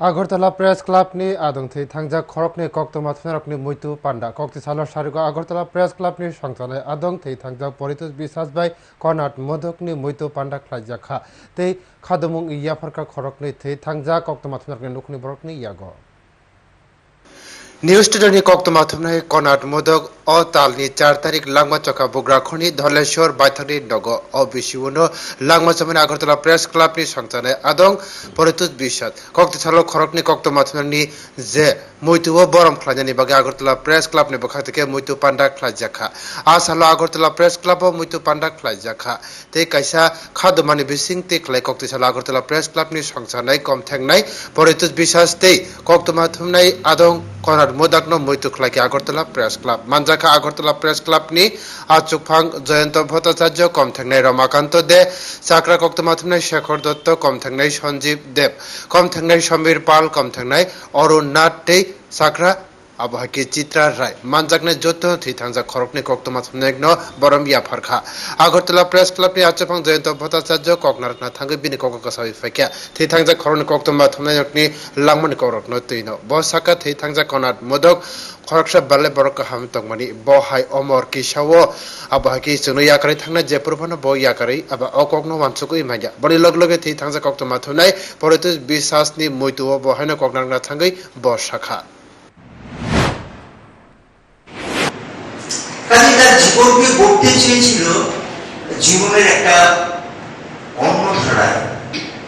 Agartala press क्लाबनि आदंथै थांजाक खरकनि कक्तमा थुनारकनि मुइतु panda कक्ति Salar सारिगो Agartala press क्लाबनि संचालय आदंथै थांजाक Paritosh बिसासबाय Karnat मोदकनि मुइतु panda ख्लाइजाखा तै खादमुं इयाफारका खरकनि थै थांजाक कक्तमा थुनारकनि नुखनि बरकनि यागो নিউজ স্টুডিওনি কক্তমা থুমনাই কনাট মোদক তারিখ লাংমা চকা বুগ্রাখনি ধলেশ্বর, বাইথানি নগ অ বিশিউনো লাংমা চমানি আগরতলা প্রেস ক্লাবনি সংচানে আদং, পরিতুত বিশাদ। কক্তি সালো খরকনি কক্তমা থুমনানি যে মৈতুও বরম খ্লাজানি বাগে আগরতলা প্রেস ক্লাবনি বখা থেকে মৈতু পান্ডা খ্লাজাখা আ সালো আগরতলা প্রেস ক্লাব মৈতু পান্ডা খ্লাজাখা তে কাইসা খাদমানি বিসিং তে খ্লাই সালো আগরতলা প্রেস ক্লাবনি সংচানাই কম ঠেংনাই পরিতুত বিশ্বাস তে কক্তমা থুমনাই আদং, কনার মোদাকনো মৈতু খ্লাইকে আগরতলা প্রেস ক্লাব। মানজাখা আগরতলা প্রেস ক্লাব নি আচুকফাং জয়ন্ত ভট্টাচার্য কম থাকনাই রমাকান্ত দে চাকরা কক্তমা থুমনাই শেখর দত্ত কম থাকনাই সঞ্জীব দেব কম থাকনাই সমীর পাল কম থাকনাই অরুণ নাথ তে আবহাকি চিত্রা রায় মানজাকনে যত থি থাংজা খরকনি কক্তমা থুমনাইগ্ন বরম ইয়া ফারখা আগরতলা প্রেস ক্লাবনি আচুকফাং জয়ন্ত ভট্টাচার্য ককনারকনা থাঙ্গে বিনি কক কাসাবি ফাইকিয়া থি থাংজা খরকনি কক্তমা থুমনাইকনি langmani korokno tuino bo saka thei thangja konat modok khoroksa balle borok ham tongmani bo hai omor kisao abo haki chunu yakari thangna je purbano bo yakari aba okokno wamsuku imagya boni log loge thei thangja koktoma thunai poritus bisasni muituo কাজে তার জীবনকে গড়তে চেয়েছিল? জীবনের একটা অন্য ধারায়,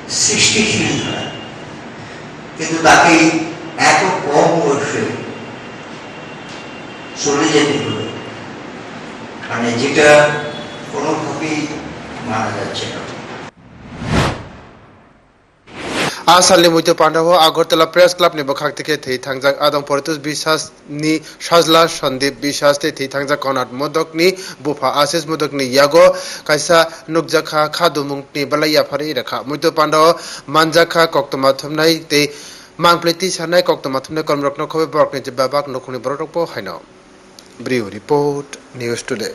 সৃষ্টিশীল ধারায়। কিন্তু তাকে এত কম বয়সে চলে যেতে হলো। মানে যেটা কোনোভাবেই মারা যাচ্ছে না। আসালনি মুইতো পান্ডাব আগরতলা প্রেস ক্লাব ni বখাক থেকে থei thangjak adong poritus bisas ni sajla Sandeep বিশ্বাস তে থei thangjak konat modok ni bufa asis modok ni yago kaisa nukjakha khadumung ni balaya phari rakha muito pando manjakha koktoma thumnai te mangpleti sanai koktoma thumnai kormrokno khobe borok ni jibabak nokhuni borok po haino Brio Report News Today